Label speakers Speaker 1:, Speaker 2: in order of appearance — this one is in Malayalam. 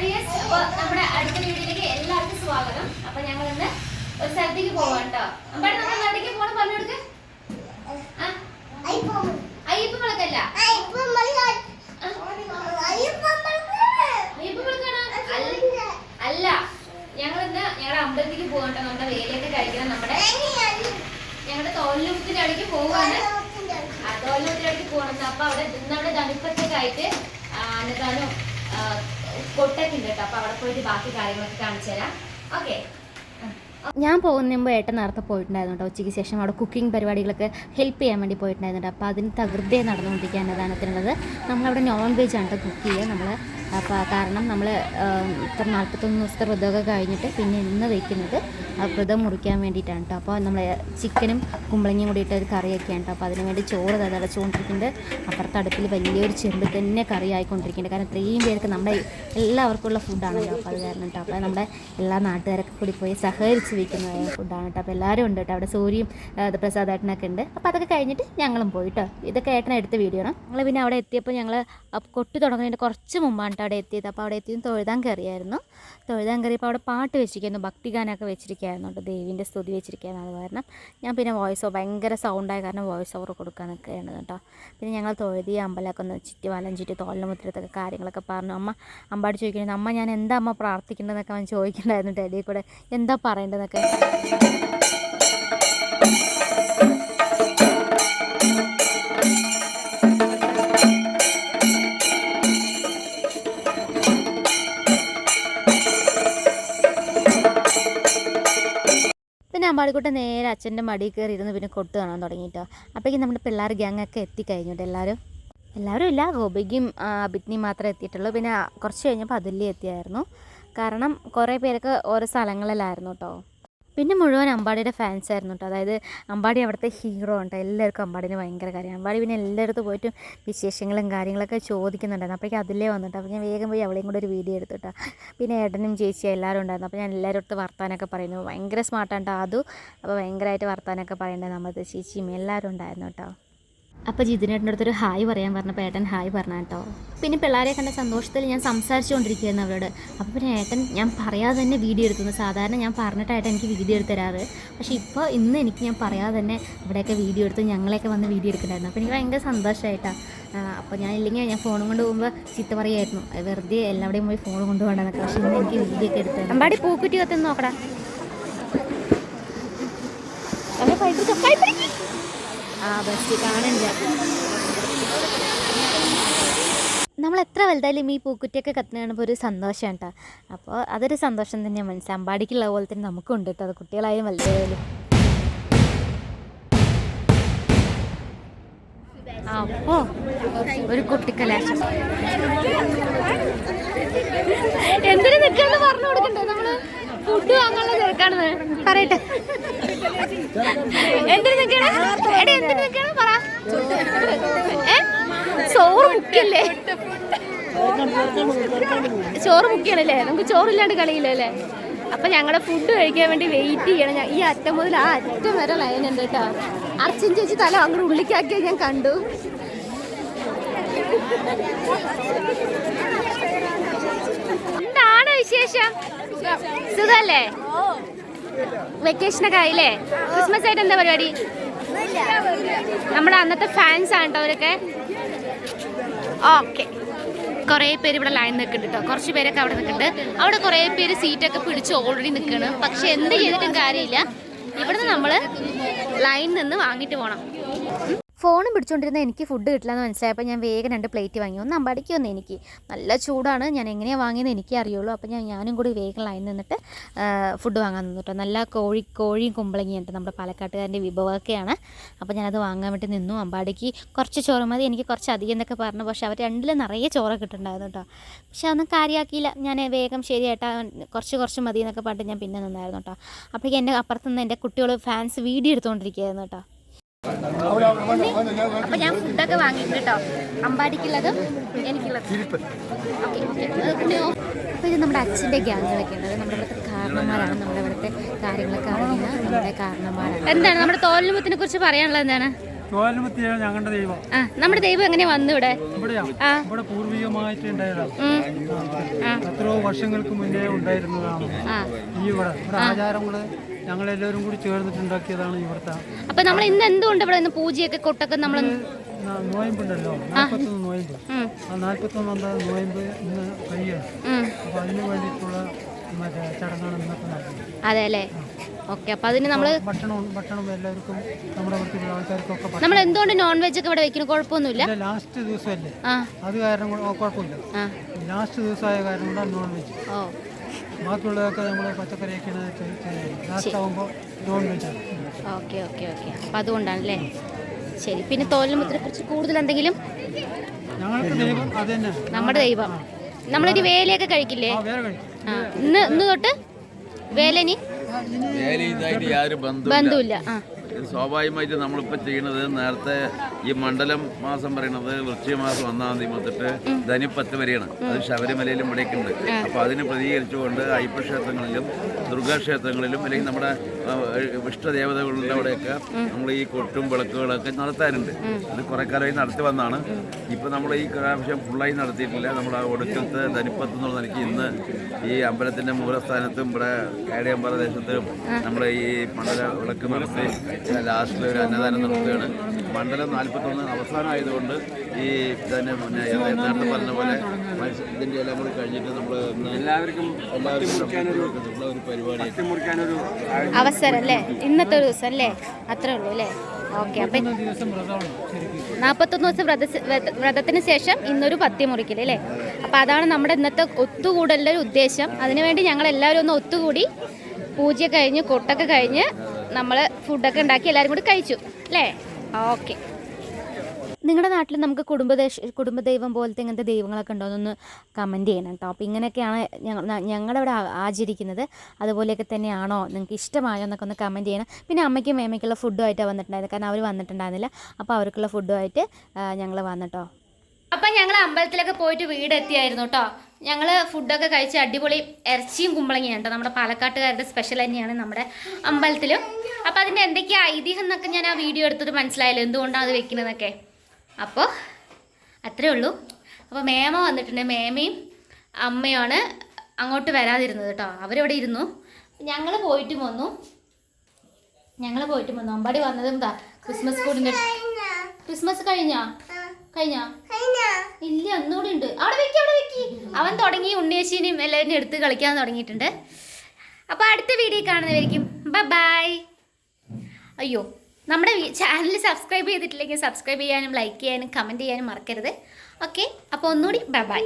Speaker 1: ഡിയേഴ്സ് അപ്പോൾ നമ്മുടെ അടുത്ത വീഡിയോയിലേക്ക് എല്ലാവർക്കും സ്വാഗതം. അപ്പോൾ ഞങ്ങൾ ഇന്ന് ഒരു സ്ഥലത്തേക്ക് പോവാം കേട്ടോ. അപ്പോൾ നമ്മൾ എവിടേക്ക് പോകണം പറഞ്ഞു കൊടുക്ക്. അയ്യപ്പ വിളക്കല്ല അല്ല ഞങ്ങൾ ഇന്ന് ഞങ്ങളുടെ അമ്പലത്തിലേക്ക് പോകാം കേട്ടോ. നമ്മുടെ വേലയൊക്കെ കഴിക്കണം നമ്മുടെ. ഞങ്ങളുടെ തോലുത്തിന്റെ അവിടേക്ക് പോവാണ്. തോലുത്തിന്റെ അവിടേക്ക് പോകണം. അപ്പൊ അവിടെ ഇന്ന് അവിടെ തണുപ്പത്തൊക്കെ ആയിട്ട് ആ, കൊട്ടൊക്കെ ഉണ്ട് കേട്ടോ അപ്പൊ അവിടെ പോയിട്ട് ബാക്കി കാര്യങ്ങളൊക്കെ കാണിച്ചു തരാം. ഓക്കെ.
Speaker 2: ഞാൻ പോകുന്ന മുമ്പ് ഏട്ടൻ നേരത്തെ പോയിട്ടുണ്ടായിരുന്നു കേട്ടോ ഉച്ചയ്ക്ക് ശേഷം. അവിടെ കുക്കിംഗ് പരിപാടികളൊക്കെ ഹെൽപ്പ് ചെയ്യാൻ വേണ്ടി പോയിട്ടുണ്ടായിരുന്നു അപ്പോൾ അതിന് തകൃതിയെ നടന്നുകൊണ്ടിരിക്കുക അതിനുള്ളത് നമ്മളവിടെ നോൺ വെജ് ആണ് കുക്ക് ചെയ്യുക. നമ്മൾ അപ്പോൾ കാരണം നമ്മൾ ഇത്ര നാൽപ്പത്തൊന്ന് ദിവസത്തെ വ്രതമൊക്കെ കഴിഞ്ഞിട്ട് പിന്നെ ഇന്ന് വയ്ക്കുന്നത് ആ വ്രതം മുറിക്കാൻ വേണ്ടിയിട്ടാണ് കേട്ടോ അപ്പോൾ നമ്മൾ ചിക്കനും കുമ്പളങ്ങയും കൂടിയിട്ട് ഒരു കറിയൊക്കെയാണ് കേട്ടോ അപ്പോൾ അതിന് വേണ്ടി ചോറ് തിളച്ചുകൊണ്ടിരിക്കുന്നുണ്ട് അപ്പുറത്തെ അടുപ്പിൽ വലിയൊരു ചെമ്പ് തന്നെ കറി ആയിക്കൊണ്ടിരിക്കുന്നുണ്ട്. കാരണം ഇത്രയും പേർക്ക് നമ്മുടെ എല്ലാവർക്കുള്ള ഫുഡാണല്ലോ അപ്പോൾ അത് കാരണം കേട്ടോ അപ്പോൾ നമ്മുടെ എല്ലാ നാട്ടുകാരൊക്കെ കൂടി പോയി സഹകരിച്ച് വയ്ക്കുന്ന ഫുഡാണ് കേട്ടോ അപ്പോൾ എല്ലാവരും ഉണ്ട് കേട്ടോ അവിടെ സൂര്യയും പ്രസാദേട്ടനൊക്കെ ഉണ്ട്. അപ്പോൾ അതൊക്കെ കഴിഞ്ഞിട്ട് ഞങ്ങളും പോയിട്ടോ ഇതൊക്കെ ഏട്ടൻ എടുത്ത വീഡിയോ ആണ്. ഞങ്ങൾ പിന്നെ അവിടെ എത്തിയപ്പോൾ ഞങ്ങൾ കൊട്ടി തുടങ്ങുന്നതിന്റെ കുറച്ച് മുമ്പാണ് ട്ടോ അവിടെ എത്തിയത്. അപ്പോൾ അവിടെ എത്തിയത് തൊഴുതാൻ കയറിയായിരുന്നു. തൊഴുതാൻ കയറിയപ്പോൾ അവിടെ പാട്ട് വെച്ചിരിക്കുന്നു. ഭക്തിഗാനമൊക്കെ വെച്ചിരിക്കുകയായിരുന്നു കേട്ടോ. ദേവീന്റെ സ്തുതി വെച്ചിരിക്കുകയാണ് അത് കാരണം. ഞാൻ പിന്നെ വോയിസ് ഓവർ ഭയങ്കര സൗണ്ടായ കാരണം വോയിസ് ഓവർ കൊടുക്കാൻ നിൽക്കുകയാണ് കേട്ടോ. പിന്നെ ഞങ്ങൾ തൊഴുതി അമ്പലമൊക്കെ ഒന്ന് ചുറ്റി വലം ചുറ്റി തോളിന് മുദ്രത്തൊക്കെ കാര്യങ്ങളൊക്കെ പറഞ്ഞു. അമ്മ അമ്പാടി ചോദിക്കുന്നത് അമ്മ ഞാൻ എന്താ അമ്മ പ്രാർത്ഥിക്കേണ്ടതെന്നൊക്കെ അവൻ ചോദിക്കണ്ടായിരുന്നു ഡാഡിയെ കൂടെ. എന്താ പറയേണ്ടതെന്നൊക്കെ? പിന്നെ അമ്പാടിക്കുട്ടൻ നേരെ അച്ഛന്റെ മടിയിൽ കയറി ഇരുന്ന് പിന്നെ കൊട്ട് കാണാൻ തുടങ്ങിയിട്ടോ അപ്പോഴേക്കും നമ്മുടെ പിള്ളേർ ഗ്യാങ്ങൊക്കെ എത്തിക്കഴിഞ്ഞു കേട്ടോ എല്ലാവരും. എല്ലാവരും ഇല്ല ഗോപിക്കും അഭിജ്ഞയും മാത്രമേ എത്തിയിട്ടുള്ളൂ. പിന്നെ കുറച്ച് കഴിഞ്ഞപ്പോൾ അതുല്യ എത്തിയായിരുന്നു. കാരണം കുറേ പേരൊക്കെ ഓരോ സ്ഥലങ്ങളിലായിരുന്നു കേട്ടോ പിന്നെ മുഴുവൻ അമ്പാടിയുടെ ഫാൻസ് ആയിരുന്നു കേട്ടോ അതായത് അമ്പാടി അവിടുത്തെ ഹീറോ ഉണ്ട് എല്ലാവർക്കും അമ്പാടിന് ഭയങ്കര കാര്യമാണ് അമ്പാടി പിന്നെ എല്ലായിടത്തും പോയിട്ട് വിശേഷങ്ങളും കാര്യങ്ങളൊക്കെ ചോദിക്കുന്നുണ്ടായിരുന്നു. അപ്പോഴേക്കും അതിലേ വന്നിട്ട് അപ്പോൾ ഞാൻ വേഗം പോയി അവളെയും കൂടെ ഒരു വീഡിയോ എടുത്തു കേട്ടോ പിന്നെ ഏട്ടനും ചേച്ചിയും എല്ലാവരും ഉണ്ടായിരുന്നു. അപ്പോൾ ഞാൻ എല്ലാവരും അടുത്ത് വർത്താനൊക്കെ പറയുന്നു. ഭയങ്കര സ്മാർട്ടാണ് കേട്ടോ അതും. അപ്പോൾ ഭയങ്കരമായിട്ട് വർത്താനൊക്കെ പറയേണ്ടത് നമ്മുടെ ചേച്ചിയും എല്ലാവരും ഉണ്ടായിരുന്നു കേട്ടോ അപ്പോൾ ജിതിനേട്ടന്റെ അടുത്തൊരു ഹായ് പറയാൻ പറഞ്ഞപ്പോൾ ഏട്ടൻ ഹായ് പറഞ്ഞ കേട്ടോ. പിന്നെ പിള്ളേരെ കണ്ട സന്തോഷത്തിൽ ഞാൻ സംസാരിച്ചുകൊണ്ടിരിക്കുകയായിരുന്നു അവരോട്. അപ്പോൾ പിന്നെ ഏട്ടൻ ഞാൻ പറയാതെ തന്നെ വീഡിയോ എടുത്തുന്നു സാധാരണ ഞാൻ പറഞ്ഞിട്ടായിട്ട് എനിക്ക് വീഡിയോ എടുത്ത് തരാറ്. പക്ഷേ ഇപ്പോൾ ഇന്ന് എനിക്ക് ഞാൻ പറയാതെ തന്നെ ഇവിടെയൊക്കെ വീഡിയോ എടുത്ത് ഞങ്ങളെയൊക്കെ വന്ന് വീഡിയോ എടുക്കണ്ടായിരുന്നു അപ്പോൾ എനിക്ക് ഭയങ്കര സന്തോഷമായിട്ടാണ് അപ്പോൾ ഞാൻ ഇല്ലെങ്കിൽ ഞാൻ ഫോണും കൊണ്ട് പോകുമ്പോൾ ചീത്ത പറയായിരുന്നു. വെറുതെ എല്ലാവിടെയും പോയി ഫോൺ കൊണ്ട് പോകണ്ടെന്നൊക്കെ പക്ഷേ ഇന്ന് എനിക്ക് വീഡിയോ ഒക്കെ എടുത്തു അമ്പാടി പൂക്കുറ്റി കത്തുന്നു നോക്കടാ. പൈപ്പിടിക്ക്. ആ ബസ് കാണില്ല നമ്മൾ എത്ര വലുതായാലും ഈ പൂക്കുറ്റിയൊക്കെ കത്തുന്ന കാണുമ്പോൾ ഒരു സന്തോഷം കേട്ടോ. അപ്പോൾ അതൊരു സന്തോഷം തന്നെയാണ് മനസ്സിൽ അമ്പാടിക്കുള്ള പോലെ തന്നെ നമുക്കും ഉണ്ട് കേട്ടോ. അത് കുട്ടികളായാലും വലുതായാലും. അപ്പോ ഒരു കുട്ടിക്കലാശം എന്തിനു നിൽക്കാന്ന് പറഞ്ഞു കൊടുക്കണ്ടേ? നമ്മൾ ഫുഡ് വാങ്ങാനുള്ള തിരക്കാണെന്ന് പറയട്ടെ. എടി പറ. ചോറ് മുക്കില്ലേ ചോറ് മുക്കിയാണല്ലേ? നമുക്ക് ചോറില്ലാണ്ട് കളിയില്ലല്ലേ അപ്പൊ ഞങ്ങളെ ഫുഡ് കഴിക്കാൻ വേണ്ടി വെയിറ്റ് ചെയ്യണം. ഈ അറ്റം മുതൽ ആ അറ്റം വരെ ലൈൻ ഉണ്ട് കേട്ടോ. അർച്ചൻ ചേച്ചി തല അങ്ങോട്ട് ഉള്ളിക്കാക്കിയ ഞാൻ കണ്ടു. എന്താണ് വിശേഷം? സുഖല്ലേ? വെക്കേഷനൊക്കെ ആയില്ലേ? ക്രിസ്മസ് ആയിട്ട് എന്താ പരിപാടി? നമ്മുടെ അന്നത്തെ ഫാൻസ് ആണ് കേട്ടോ അവരൊക്കെ. ഓക്കെ. കുറേ പേര് ഇവിടെ ലൈൻ നിൽക്കുന്നുണ്ട് കേട്ടോ കുറച്ച് പേരൊക്കെ അവിടെ നിൽക്കുന്നുണ്ട്. അവിടെ കുറേ പേര് സീറ്റൊക്കെ പിടിച്ച് ഓൾറെഡി നിൽക്കുകയാണ്. പക്ഷെ എന്ത് ചെയ്തിട്ടും കാര്യമില്ല. ഇവിടുന്ന് നമ്മൾ ലൈൻ നിന്ന് വാങ്ങിയിട്ട് പോകണം ഫോണും പിടിച്ചുകൊണ്ടിരുന്ന എനിക്ക് ഫുഡ് കിട്ടില്ലെന്ന് മനസ്സിലായപ്പോൾ ഞാൻ വേഗം രണ്ട് പ്ലേറ്റ് വാങ്ങി. ഒന്ന് അമ്പാടിക്ക് ഒന്ന് എനിക്ക്. നല്ല ചൂടാണ്. ഞാൻ എങ്ങനെയാണ് വാങ്ങിയെന്ന് എനിക്കേ അറിയുള്ളൂ. അപ്പോൾ ഞാൻ ഞാനും കൂടി വേഗം ലൈൻ നിന്നിട്ട് ഫുഡ് വാങ്ങാൻ നിന്നിട്ടോ നല്ല കോഴി കോഴിയും കുമ്പളങ്ങിയും ഉണ്ട്. നമ്മുടെ പാലക്കാട്ടുകാരന്റെ വിഭവമൊക്കെയാണ്. അപ്പോൾ ഞാനത് വാങ്ങാൻ വേണ്ടി നിന്നു. അമ്പാടിക്ക് കുറച്ച് ചോറ് മതി. എനിക്ക് കുറച്ച് അധികം എന്നൊക്കെ പറഞ്ഞു. പക്ഷേ അവർ രണ്ടിലും നിറയെ ചോറ് കിട്ടുന്നുണ്ടായിരുന്നു കേട്ടോ പക്ഷേ അതൊന്നും കാര്യമാക്കിയില്ല ഞാൻ വേഗം ശരിയായിട്ട് കുറച്ച് കുറച്ച് മതി എന്നൊക്കെ പറഞ്ഞിട്ട് ഞാൻ പിന്നെ നിന്നായിരുന്നു കേട്ടോ അപ്പോഴേക്കും എന്റെ അപ്പുറത്തുനിന്ന് എന്റെ കുട്ടികൾ ഫാൻസ് വീഡിയോ എടുത്തുകൊണ്ടിരിക്കുകയായിരുന്നു കേട്ടോ അപ്പൊ ഞാൻ ഫുഡൊക്കെ വാങ്ങിയിട്ടുണ്ട് കേട്ടോ അമ്പാടിക്കുള്ളതും എനിക്കുള്ളതും. അപ്പോൾ ഇത് നമ്മുടെ അച്ഛന്റെ ഗ്യാങ്ങുകളൊക്കെ ഉണ്ട് അത് നമ്മുടെ ഇവിടുത്തെ കാരണന്മാരാണ് നമ്മുടെ ഇവിടുത്തെ കാര്യങ്ങളൊക്കെ അറിയുന്ന നമ്മുടെ കാരണന്മാരാണ്. എന്താണ്? നമ്മുടെ തോൽമുത്തിനെ കുറിച്ച് പറയാനുള്ളത് എന്താണ്?
Speaker 3: ഞങ്ങളുടെ ദൈവം.
Speaker 2: ആ നമ്മുടെ ദൈവം എങ്ങനെയാ വന്നു ഇവിടെ?
Speaker 3: ഇവിടെയാ. ഇവിടെ പൂർവികമായിട്ട് ഉണ്ടായതാണ്. എത്രയോ വർഷങ്ങൾക്ക് മുന്നേ ഉണ്ടായിരുന്നതാണ് ഈ ഇവിടെ. ഇവിടെ ആചാരങ്ങൾ ഞങ്ങളെല്ലാവരും കൂടി ചേർന്നിട്ടുണ്ടാക്കിയതാണ് ഇവിടുത്തെ
Speaker 2: അപ്പൊ നമ്മൾ ഇന്ന് എന്തുകൊണ്ട് ഇവിടെ ഇന്ന് പൂജയൊക്കെ കൊട്ടൊക്കെ നമ്മൾ
Speaker 3: നോയമ്പുണ്ടല്ലോ. നാൽപ്പത്തൊന്ന് നോയമ്പ്. ആ നാൽപ്പത്തൊന്നാം നോയമ്പ് ഇന്ന് കഴിയണം അപ്പൊ അതിന് വേണ്ടിയിട്ടുള്ള മറ്റേ ചടങ്ങാണ് ഇന്നത്തെ നടക്കുന്നത്
Speaker 2: അതെ അല്ലേ? ഓക്കെ അപ്പൊ അതിന് നമ്മൾ
Speaker 3: ഭക്ഷണം ഭക്ഷണം എല്ലാവർക്കും നമ്മുടെ ഇവിടുത്തെ ആൾക്കാർക്കൊക്കെ
Speaker 2: നമ്മൾ എന്തുകൊണ്ട് നോൺ വെജ് ഒക്കെ ഇവിടെ വെക്കുന്നു? കുഴപ്പമൊന്നുമില്ല.
Speaker 3: ലാസ്റ്റ് ദിവസമല്ലേ? അത് കാരണം കുഴപ്പമില്ല. ലാസ്റ്റ് ദിവസമായ കാരണം നോൺ വെജ്
Speaker 2: ഓ.
Speaker 3: ബാക്കിയുള്ളതൊക്കെ നമ്മൾ പച്ചക്കറിയൊക്കെയാണ് ലാസ്റ്റ് ആകുമ്പോൾ നോൺ വെജാണ്
Speaker 2: ഓക്കെ ഓക്കെ ഓക്കെ. അപ്പം അതുകൊണ്ടാണല്ലേ? ശരി. പിന്നെ തോലുമുത്തിനെ കുറിച്ച് കൂടുതൽ എന്തെങ്കിലും?
Speaker 3: ഞങ്ങൾക്ക് ദൈവം അത് തന്നെ.
Speaker 2: നമ്മുടെ ദൈവം. നമ്മളൊരു വേലയൊക്കെ കഴിക്കില്ലേ?
Speaker 3: ആ
Speaker 2: ഇന്ന് ഇന്ന് തൊട്ട് വേലനി?
Speaker 4: വേല ഇതായിട്ട് യാതൊരു ബന്ധവും
Speaker 2: ബന്ധമില്ല ആ.
Speaker 4: സ്വാഭാവികമായിട്ട് നമ്മളിപ്പോൾ ചെയ്യുന്നത് നേരത്തെ ഈ മണ്ഡലം മാസം പറയുന്നത് വൃശ്ചിക മാസം ഒന്നാം തീയതി മുതലിട്ട് ധനിപ്പത്ത് വരെയാണ്. അത് ശബരിമലയിലും ഇവിടേക്ക് ഉണ്ട്. അപ്പോൾ അതിനെ പ്രതികരിച്ചുകൊണ്ട് അയ്യപ്പക്ഷേത്രങ്ങളിലും ദുർഗാക്ഷേത്രങ്ങളിലും അല്ലെങ്കിൽ നമ്മുടെ ഇഷ്ടദേവതകളുടെ അവിടെയൊക്കെ നമ്മൾ ഈ കൊട്ടും വിളക്കുകളൊക്കെ നടത്താറുണ്ട്. അത് കുറേ കാലമായി നടത്തി വന്നാണ്. ഇപ്പം നമ്മൾ ഈ പ്രാവശ്യം ഫുള്ളായി നടത്തിയിട്ടില്ല. നമ്മുടെ ഒടുക്കത്തെ ധനിപ്പത്ത് എന്നുള്ള നിലയ്ക്ക് ഇന്ന് ഈ അമ്പലത്തിന്റെ മൂലസ്ഥാനത്തും ഇവിടെ കേടയമ്പല ദേശത്തും നമ്മൾ ഈ മണ്ഡല വിളക്ക് നടത്തി ലാസ്റ്റിൽ ഒരു അന്നദാനം നടത്തുകയാണ്. മണ്ഡലം നാൽപ്പത്തൊന്ന് അവസാനമായതുകൊണ്ട് ഈ തന്നെ പിന്നെ നേരത്തെ പറഞ്ഞ പോലെ ഇതിന്റെ ഇതിന്റെ എല്ലാം കൂടി കഴിഞ്ഞിട്ട് നമ്മൾ എല്ലാവർക്കും എല്ലാവർക്കും ഒരു പരിപാടി.
Speaker 2: അവസരം അല്ലേ? ഇന്നത്തെ ഒരു ദിവസം അല്ലേ? അത്രേ ഉള്ളൂ അല്ലേ? ഓക്കെ അപ്പം നാൽപ്പത്തൊന്ന് ദിവസം വ്രത വ്രത- വ്രതത്തിന് ശേഷം ഇന്നൊരു പത്തി മുറിക്കൽ അല്ലേ? അപ്പോൾ അതാണ് നമ്മുടെ ഇന്നത്തെ ഒത്തുകൂടലിന്റെ ഒരു ഉദ്ദേശം. അതിനുവേണ്ടി ഞങ്ങൾ എല്ലാവരും ഒന്ന് ഒത്തുകൂടി പൂജ കഴിഞ്ഞ് കൊട്ടൊക്കെ കഴിഞ്ഞ് നമ്മൾ ഫുഡൊക്കെ ഉണ്ടാക്കി എല്ലാവരും കൂടി കഴിച്ചു അല്ലേ? ഓക്കെ. നിങ്ങളുടെ നാട്ടിൽ നമുക്ക് കുടുംബദേശ കുടുംബദൈവം പോലത്തെ ഇങ്ങനത്തെ ദൈവങ്ങളൊക്കെ ഉണ്ടോ എന്നൊന്ന് കമന്റ് ചെയ്യണം കേട്ടോ അപ്പോൾ ഇങ്ങനെയൊക്കെയാണ് ഞങ്ങൾ ഇവിടെ ആചരിക്കുന്നത്. അതുപോലെയൊക്കെ തന്നെയാണോ? നിങ്ങൾക്ക് ഇഷ്ടമായോ എന്നൊക്കെ ഒന്ന് കമന്റ് ചെയ്യണം. പിന്നെ അമ്മയ്ക്കും മേമയ്ക്കുള്ള ഫുഡുമായിട്ടാണ് വന്നിട്ടുണ്ടായത് കാരണം അവർ വന്നിട്ടുണ്ടായിരുന്നില്ല. അപ്പോൾ അവർക്കുള്ള ഫുഡുമായിട്ട് ഞങ്ങൾ വന്നിട്ടോ അപ്പം ഞങ്ങൾ അമ്പലത്തിലൊക്കെ പോയിട്ട് വീട് എത്തിയായിരുന്നു കേട്ടോ ഞങ്ങൾ ഫുഡൊക്കെ കഴിച്ച് അടിപൊളി ഇറച്ചിയും കുമ്പളങ്ങിയാണ് കേട്ടോ നമ്മുടെ പാലക്കാട്ടുകാരുടെ സ്പെഷ്യൽ തന്നെയാണ് നമ്മുടെ അമ്പലത്തിലും. അപ്പോൾ അതിന്റെ എന്തൊക്കെയാ ഐതിഹ്യം എന്നൊക്കെ ഞാൻ ആ വീഡിയോ എടുത്തിട്ട് മനസ്സിലായില്ല? എന്തുകൊണ്ടാണ് അത് വെക്കുന്നതെന്നൊക്കെ അപ്പോൾ അത്രേ ഉള്ളൂ. അപ്പോൾ മേമ വന്നിട്ടുണ്ട്. മേമയും അമ്മയാണ് അങ്ങോട്ട് വരാതിരുന്നത് കേട്ടോ. അവരവിടെ ഇരുന്നു. ഞങ്ങൾ പോയിട്ടും വന്നു. ഞങ്ങൾ പോയിട്ടും വന്നു. അമ്പാടി വന്നത് എന്താ? ക്രിസ്മസ് കൂടിന്റെ ക്രിസ്മസ് കഴിഞ്ഞാ? കഴിഞ്ഞാ? ഇല്ല ഒന്നുകൂടി ഉണ്ട്. അവിടെ വെക്കി അവിടെ വെക്കി. അവൻ തുടങ്ങി ഉണ്ണിയേശിനെയും എല്ലാവരും എടുത്ത് കളിക്കാൻ തുടങ്ങിയിട്ടുണ്ട്. അപ്പോൾ അടുത്ത വീഡിയോ കാണുന്നവരിക്കും. ബൈ അയ്യോ നമ്മുടെ ചാനൽ സബ്സ്ക്രൈബ് ചെയ്തിട്ടില്ലെങ്കിൽ സബ്സ്ക്രൈബ് ചെയ്യാനും ലൈക്ക് ചെയ്യാനും കമന്റ് ചെയ്യാനും മറക്കരുത്. ഓക്കെ അപ്പോൾ ഒന്നുകൂടി ബൈ ബൈ